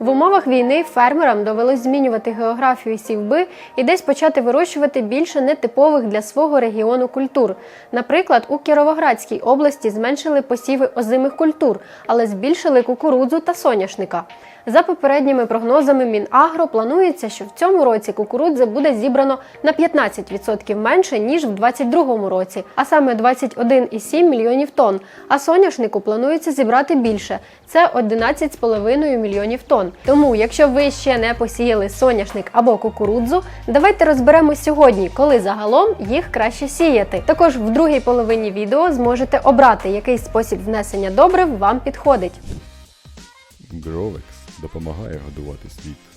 В умовах війни фермерам довелось змінювати географію сівби і десь почати вирощувати більше нетипових для свого регіону культур. Наприклад, у Кіровоградській області зменшили посіви озимих культур, але збільшили кукурудзу та соняшника. За попередніми прогнозами Мінагро планується, що в цьому році кукурудзи буде зібрано на 15% менше ніж в 2022 році, а саме 21,7 мільйонів тонн. А соняшнику планується зібрати більше це 11,5 мільйонів тонн. Тому, якщо ви ще не посіяли соняшник або кукурудзу, давайте розберемо сьогодні, коли загалом їх краще сіяти. Також в другій половині відео зможете обрати, який спосіб внесення добрив вам підходить. Гровекс допомагає годувати світ.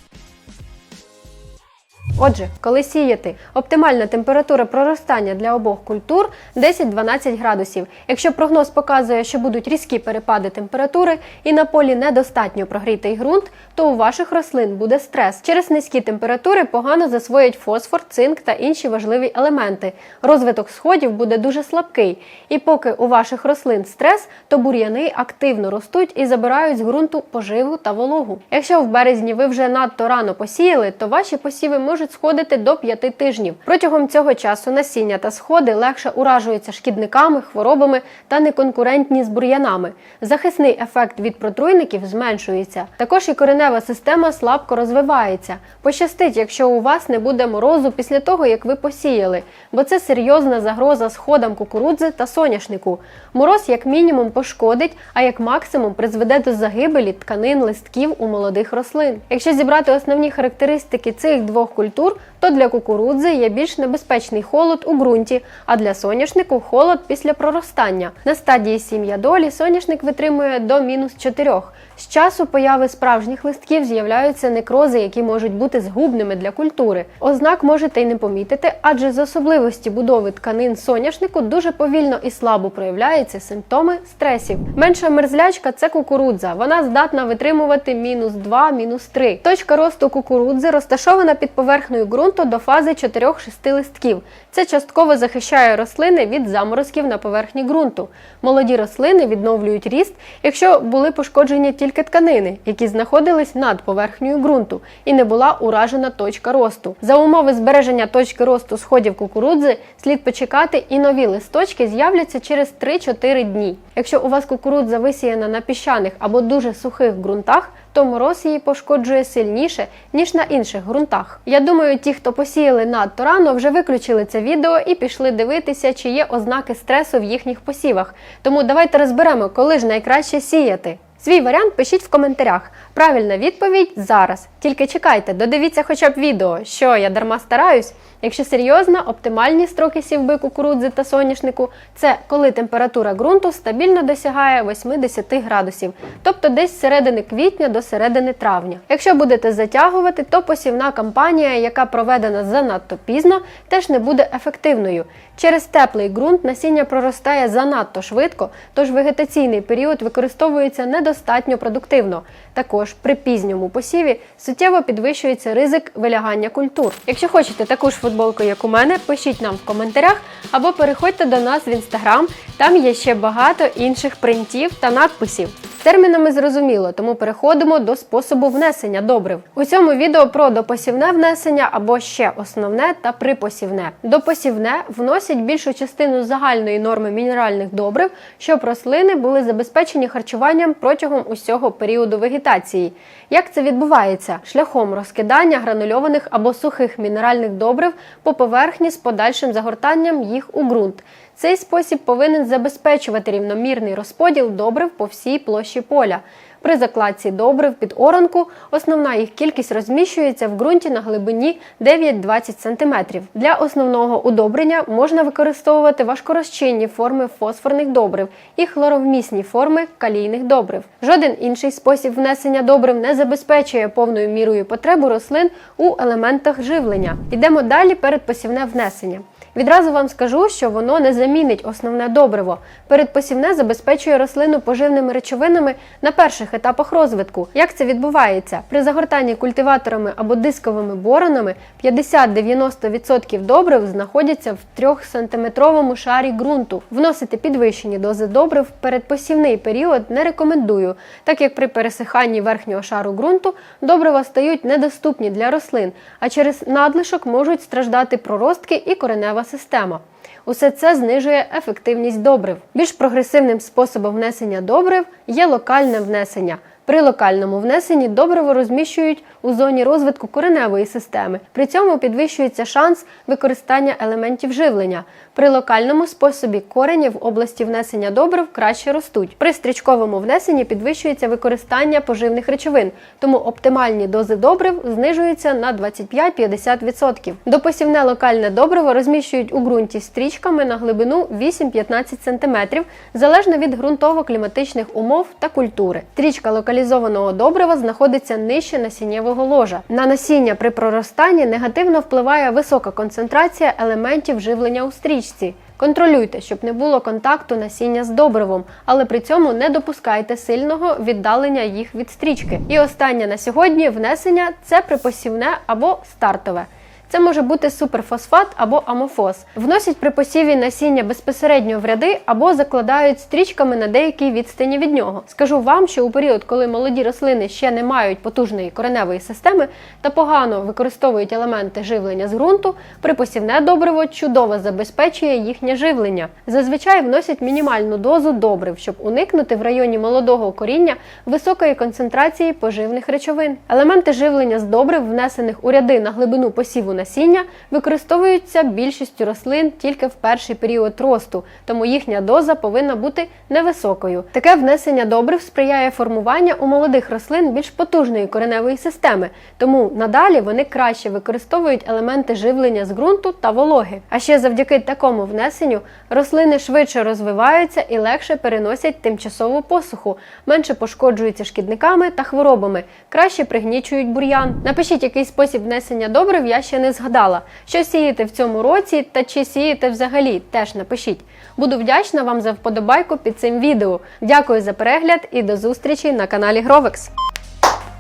Отже, коли сіяти, оптимальна температура проростання для обох культур 10-12 градусів. Якщо прогноз показує, що будуть різкі перепади температури і на полі недостатньо прогрітий ґрунт, то у ваших рослин буде стрес. Через низькі температури погано засвоять фосфор, цинк та інші важливі елементи. Розвиток сходів буде дуже слабкий. І поки у ваших рослин стрес, то бур'яни активно ростуть і забирають з ґрунту поживу та вологу. Якщо в березні ви вже надто рано посіяли, то ваші посіви можуть сходити до 5 тижнів. Протягом цього часу насіння та сходи легше уражуються шкідниками, хворобами та неконкурентні з бур'янами. Захисний ефект від протруйників зменшується. Також і коренева система слабко розвивається. Пощастить, якщо у вас не буде морозу після того, як ви посіяли, бо це серйозна загроза сходам кукурудзи та соняшнику. Мороз як мінімум пошкодить, а як максимум призведе до загибелі тканин листків у молодих рослин. Якщо зібрати основні характеристики цих двох культур, то для кукурудзи є більш небезпечний холод у ґрунті, а для соняшнику холод після проростання. На стадії сім'я долі соняшник витримує до мінус 4. З часу появи справжніх листків з'являються некрози, які можуть бути згубними для культури. Ознак можете й не помітити, адже з особливості будови тканин соняшнику дуже повільно і слабо проявляються симптоми стресів. Менша мерзлячка це кукурудза. Вона здатна витримувати мінус 2, мінус 3. Точка росту кукурудзи розташована під поверхнею ґрунту до фази 4-6 листків. Це частково захищає рослини від заморозків на поверхні ґрунту. Молоді рослини відновлюють ріст, якщо були пошкоджені тільки тканини, які знаходились над поверхнею ґрунту, і не була уражена точка росту. За умови збереження точки росту сходів кукурудзи слід почекати, і нові листочки з'являться через 3-4 дні. Якщо у вас кукурудза висіяна на піщаних або дуже сухих ґрунтах, то мороз її пошкоджує сильніше, ніж на інших ґрунтах. Я думаю, ті, хто посіяли надто рано, вже виключили це відео і пішли дивитися, чи є ознаки стресу в їхніх посівах. Тому давайте розберемо, коли ж найкраще сіяти. Свій варіант пишіть в коментарях. Правильна відповідь зараз. Тільки чекайте, додивіться хоча б відео, що я дарма стараюсь. Якщо серйозно, оптимальні строки сівби кукурудзи та соняшнику це коли температура ґрунту стабільно досягає 80 градусів, тобто десь з середини квітня до середини травня. Якщо будете затягувати, то посівна кампанія, яка проведена занадто пізно, теж не буде ефективною. Через теплий ґрунт насіння проростає занадто швидко, тож вегетаційний період використовується недостатньо продуктивно. Також при пізньому посіві суттєво підвищується ризик вилягання культур. Якщо хочете таку ж футболку, як у мене, пишіть нам в коментарях або переходьте до нас в інстаграм. Там є ще багато інших принтів та надписів. Термінами зрозуміло, тому переходимо до способу внесення добрив. У цьому відео про допосівне внесення або ще основне та припосівне. Допосівне вносять більшу частину загальної норми мінеральних добрив, щоб рослини були забезпечені харчуванням протягом усього періоду вегетації. Як це відбувається? Шляхом розкидання гранульованих або сухих мінеральних добрив по поверхні з подальшим загортанням їх у ґрунт. Цей спосіб повинен забезпечувати рівномірний розподіл добрив по всій площі поля. При закладці добрив під оранку основна їх кількість розміщується в ґрунті на глибині 9-20 см. Для основного удобрення можна використовувати важкорозчинні форми фосфорних добрив і хлоровмісні форми калійних добрив. Жоден інший спосіб внесення добрив не забезпечує повною мірою потребу рослин у елементах живлення. Йдемо далі передпосівне внесення. Відразу вам скажу, що воно не замінить основне добриво. Передпосівне забезпечує рослину поживними речовинами на перших етапах розвитку. Як це відбувається? При загортанні культиваторами або дисковими боронами 50-90% добрив знаходяться в 3-сантиметровому шарі ґрунту. Вносити підвищені дози добрив в передпосівний період не рекомендую, так як при пересиханні верхнього шару ґрунту добрива стають недоступні для рослин, а через надлишок можуть страждати проростки і коренева система. Усе це знижує ефективність добрив. Більш прогресивним способом внесення добрив є локальне внесення. При локальному внесенні добриво розміщують у зоні розвитку кореневої системи. При цьому підвищується шанс використання елементів живлення. При локальному способі корені в області внесення добрив краще ростуть. При стрічковому внесенні підвищується використання поживних речовин, тому оптимальні дози добрив знижуються на 25-50%. Допосівне локальне добриво розміщують у ґрунті стрічками на глибину 8-15 см, залежно від ґрунтово-кліматичних умов та культури. Стрічка локалізованого добрива знаходиться нижче насіннєвого ложа. На насіння при проростанні негативно впливає висока концентрація елементів живлення у стрічці. Контролюйте, щоб не було контакту насіння з добривом, але при цьому не допускайте сильного віддалення їх від стрічки. І останнє на сьогодні внесення це припосівне або стартове. Це може бути суперфосфат або амофос. Вносять при посіві насіння безпосередньо в ряди або закладають стрічками на деякій відстані від нього. Скажу вам, що у період, коли молоді рослини ще не мають потужної кореневої системи та погано використовують елементи живлення з ґрунту, припосівне добриво чудово забезпечує їхнє живлення. Зазвичай вносять мінімальну дозу добрив, щоб уникнути в районі молодого коріння високої концентрації поживних речовин. Елементи живлення з добрив, внесених у ряди на глибину посіву насіння, використовуються більшістю рослин тільки в перший період росту, тому їхня доза повинна бути невисокою. Таке внесення добрив сприяє формуванню у молодих рослин більш потужної кореневої системи, тому надалі вони краще використовують елементи живлення з ґрунту та вологи. А ще завдяки такому внесенню рослини швидше розвиваються і легше переносять тимчасову посуху, менше пошкоджуються шкідниками та хворобами, краще пригнічують бур'ян. Напишіть, який спосіб внесення добрив я ще не згадала. Що сієте в цьому році та чи сієте взагалі, теж напишіть. Буду вдячна вам за вподобайку під цим відео. Дякую за перегляд і до зустрічі на каналі Гровекс.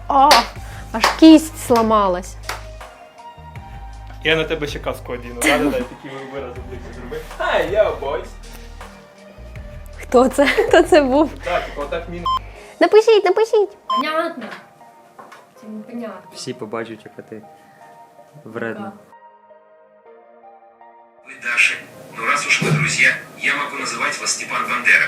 О, аж кість сламалась. Я на тебе ще каску одіну. Да, да, да, такі вирази обличчя зроби. Hi, yo, boys. Хто це? Хто це був? Так, типу, отак мені. Напишіть, напишіть. Понятно. Це непонятно. Всі побачать, яка ти вредна. Вы Даша. Но раз уж мы друзья, я могу называть вас Степан Бандера.